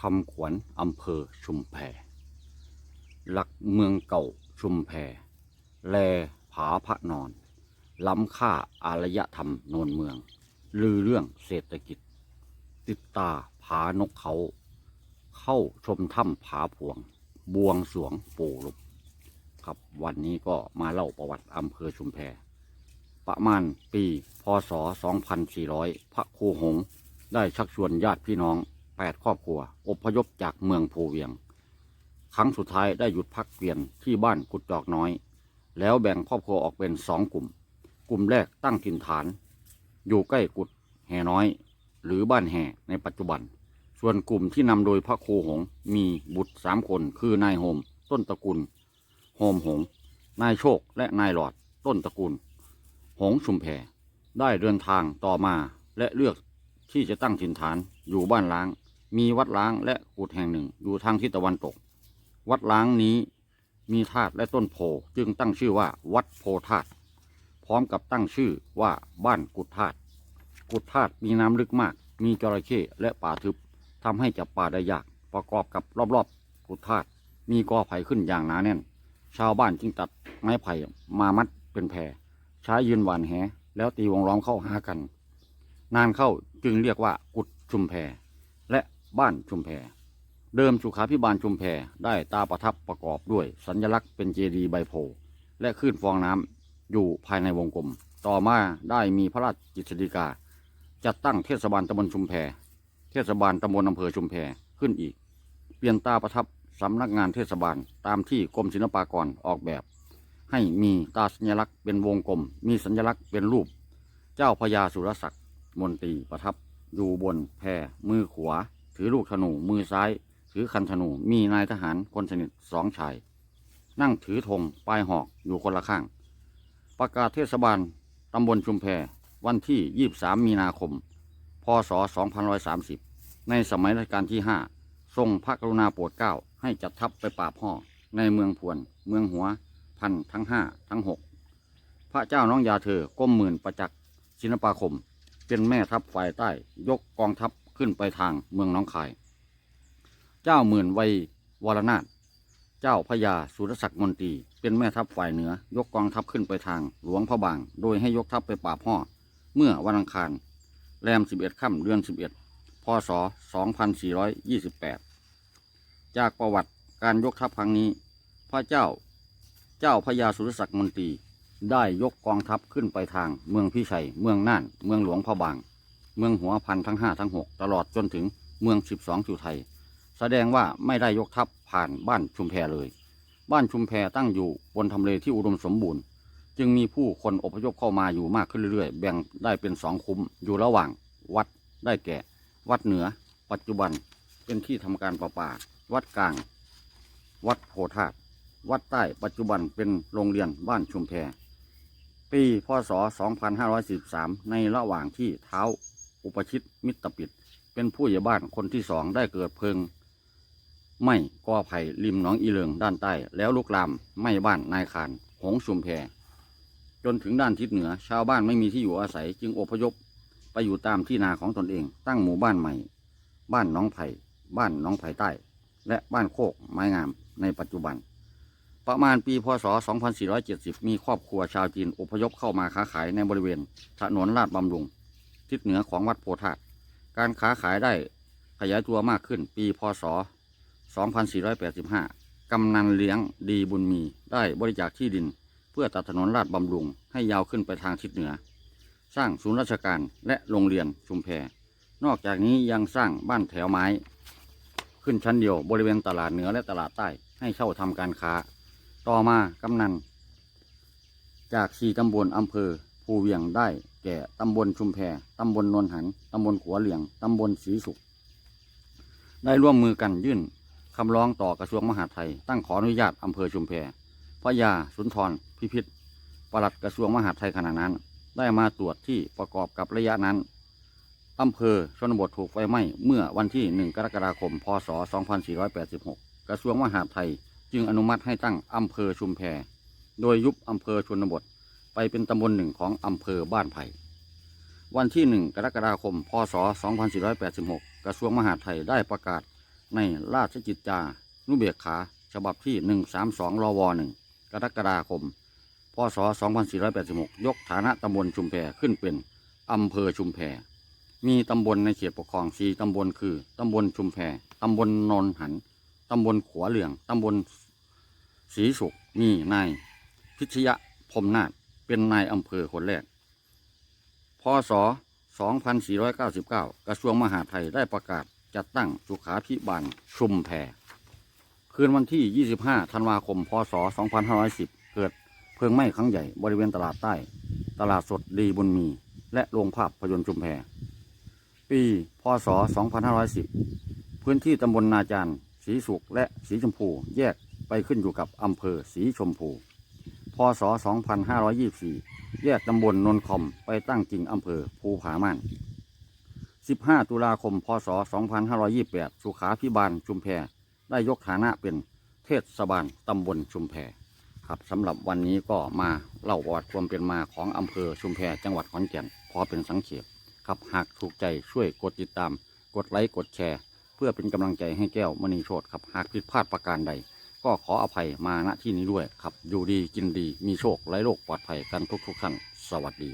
คำขวัญอำเภอชุมแพหลักเมืองเก่าชุมแพแลผาพระนอน ล้ำค่าอารยธรรมโนนเมือง ลือเรื่องเศรษฐกิจ ติดตาผานกเขา เข้าชมถ้ำผาพวง บวงสรวงปู่ลุกครับวันนี้ก็มาเล่าประวัติอำเภอชุมแพประมาณปี พศ 2400 พระครูหงส์ได้ชักชวนญาติพี่น้อง 8 ครอบครัว อพยพจากเมืองโพเวียง ครั้งสุดท้ายได้หยุดพักเปลี่ยนที่บ้านกุดจอกน้อย แล้วแบ่งครอบครัวออกเป็นสองกลุ่ม กลุ่มแรกตั้งถิ่นฐาน อยู่ใกล้กุดแห่น้อย หรือบ้านแห่ในปัจจุบัน ส่วนกลุ่มที่นำโดยพระครูหง มีบุตรสามคน คือนายโฮม ต้นตระกูล โฮมหง นายโชค และนายหลอด ต้นตระกูล หงชุมแพได้เดินทางต่อมาและเลือกที่จะตั้งถิ่นฐานอยู่บ้านล้าง มีวัดล้างและกุฏแห่งหนึ่ง อยู่ทางทิศตะวันตก วัดล้างนี้มีธาตุและต้นโพจึงตั้งชื่อว่าวัดโพธาตุพร้อมกับตั้งชื่อว่าบ้านกุฏธาตุกุฏธาตุมีน้ำลึกมาก มีจระเข้และป่าทึบทำให้จับปลาได้ยากประกอบกับรอบๆกุฏธาตุมีกอไผ่ขึ้นอย่างหนาแน่น ชาวบ้านจึงตัดไม้ไผ่มามัดเป็นแพรใช้ยืนหวานแหแล้วตีวงล้อมเข้าหากัน นานเข้าจึงเรียกว่ากุดชุมแพและ บ้านชุมแพ เดิมสุขาพิบาลชุมแพได้ตาประทับประกอบด้วยสัญลักษณ์เป็นเจดีย์ใบโพธิ์และคลื่นฟองน้ำอยู่ภายในวงกลม ต่อมาได้มีพระราชกิจสีกา จัดตั้งเทศบาลตำบลชุมแพ เทศบาลตำบลอำเภอชุมแพขึ้นอีก เปลี่ยนตาประทับสำนักงานเทศบาลตามที่กรมศิลปากรออกแบบ ให้มีตาสัญลักษณ์เป็นวงกลม มีสัญลักษณ์เป็นรูป เจ้าพญาสุรศักดิ์มนตรีประทับอยู่บนแพมือขวา ถือลูกธนู มือซ้าย ถือคันธนู มีนายทหารคนสนิทสองชาย นั่งถือธงปลายหอกอยู่คนละข้าง ประกาศเทศบาลตำบลชุมแพวันที่ 23 มีนาคม พศ 2530 ในสมัยรัชกาลที่ 5 ทรงพระกรุณาโปรดเกล้าให้จัดทัพไปปราบห่อในเมืองพวน เมืองหัว พันทั้งห้าทั้งหกพระเจ้าน้องยาเธอก้มหมื่นประจักษ์ศิลปาคม เป็นแม่ทัพฝ่ายใต้ ยกกองทัพ ขึ้นไปทางเมืองน้องคาย เจ้าหมื่นวัยวรนาถเจ้าพญาสุรศักดิ์มนตรี เป็นแม่ทัพฝ่ายเหนือยกกองทัพขึ้นไปทางหลวงพระบาง โดยให้ยกทัพไปปราบห่อ เมื่อวันอังคารแรม 11 ค่ำเดือน 11 พศ 2428 จากประวัติการยกทัพครั้งนี้ พระเจ้าเจ้าพญาสุรศักดิ์มนตรี ได้ยกกองทัพขึ้นไปทางเมืองพิชัย เมืองน่าน เมืองหลวงพระบาง เมืองหัวพันทั้งห้าทั้งหกตลอดจนถึงเมืองสิบสองจุไทย แสดงว่าไม่ได้ยกทัพผ่านบ้านชุมแพเลย บ้านชุมแพตั้งอยู่บนทำเลที่อุดมสมบูรณ์ จึงมีผู้คนอพยพเข้ามาอยู่มากขึ้นเรื่อยๆ แบ่งได้เป็นสองคุ้มอยู่ระหว่างวัดได้แก่ วัดเหนือ ปัจจุบันเป็นที่ทำการประปา วัดกลาง วัดโพธาตุวัดใต้ปัจจุบันเป็นโรงเรียนบ้านชุมแพปีพศ 2543 ในระหว่างที่เท้า อุปชิตมิตรปิด เป็นผู้ใหญ่บ้านคนที่สองได้เกิดเพลิงไหม้ก่อไผ่ริมหนองอีเลิงด้านใต้ แล้วลุกลามไหม้บ้านนายขานหงชุมแพจนถึงด้านทิศเหนือ ชาวบ้านไม่มีที่อยู่อาศัย จึงอพยพไปอยู่ตามที่นาของตนเอง ตั้งหมู่บ้านใหม่ บ้านหน้องไผ่บ้านหน้องไผ่ใต้ และบ้านโคกไม้งามในปัจจุบัน ประมาณปีพศ 2470 มีครอบครัวชาวจีนอพยพเข้ามาค้าขายในบริเวณถนนลาดบำรุง ทิศเหนือของวัดโพธาตุการค้าขายได้ขยายตัวมากขึ้น ปีพศ 2485 กำนันเลี้ยงดีบุญมี ได้บริจาคที่ดิน เพื่อตัดถนนลาดบำรุง ให้ยาวขึ้นไปทางทิศเหนือ สร้างศูนย์ราชการและโรงเรียนชุมแพ นอกจากนี้ยังสร้างบ้านแถวไม้ ขึ้นชั้นเดียวบริเวณตลาดเหนือและตลาดใต้ให้เช่าทำการค้า ต่อมากำนัน จากสี่ตำบลอำเภอ ภูเวียงได้แก่ตำบลชุมแพตำบลนนหันตำบลขัวเหลียงตำบลศรีสุข ได้ร่วมมือกันยื่นคำร้องต่อกระทรวงมหาดไทย ตั้งขออนุญาตอำเภอชุมแพพระยาสุนทรพิพิธปลัดกระทรวงมหาดไทยขณะนั้น ได้มาตรวจที่ประกอบกับระยะนั้นอำเภอชนบทถูกไฟไหม้เมื่อวันที่ 1 กรกฎาคม พศ 2486 กระทรวงมหาดไทยจึงอนุมัติให้ตั้งอำเภอชุมแพ โดยยุบอำเภอชนบท ไปเป็นตำบลหนึ่งของอำเภอบ้านไผ่ วันที่1กรกฎาคม พศ 2486 กระทรวงมหาดไทยได้ประกาศในราชกิจจานุเบกขา ฉบับที่ 132รว1กรกฎาคม พศ 2486 ยกฐานะตำบลชุมแพขึ้นเป็นอำเภอชุมแพ มีตำบลในเขตปกครอง4ตำบลคือ ตำบลชุมแพ ตำบลนนหัน ตำบลขัวเหลือง ตำบลศรีสุข มีนายพิชยะพรมนาถ เป็นนายอำเภอคนแรก พศ 2499 กระทรวงมหาดไทยได้ประกาศจัดตั้งสุขาพิบาลชุมแพคืนวันที่ 25 ธันวาคม พศ 2510 เกิดเพลิงไหม้ครั้งใหญ่บริเวณตลาดใต้ ตลาดสดดีบุญมี และโรงภาพยนตร์ชุมแพ ปี พศ 2510 พื้นที่ตำบลนาจารสีสุขและสีชมพูแยกไปขึ้นอยู่กับอำเภอสีชมพู พศ 2524 แยกตำบลนนคอมไปตั้งจริงอำเภอภูผาม่าน 15 ตุลาคม พศ 2528 สุขาพิบาลชุมแพได้ยกฐานะเป็นเทศบาลตำบลชุมแพครับสำหรับวันนี้ก็มาเล่าประวัติความเป็นมาของอำเภอชุมแพจังหวัดขอนแก่นพอเป็นสังเขปครับหากถูกใจช่วยกดติดตาม กดไลค์กดแชร์ เพื่อเป็นกำลังใจให้แก้วมณีโชตครับหากผิดพลาดประการใด ก็ขออภัยมาณที่นี้ด้วยครับ อยู่ดีกินดีมีโชคไร้โรคปลอดภัยกันทุกๆท่านสวัสดี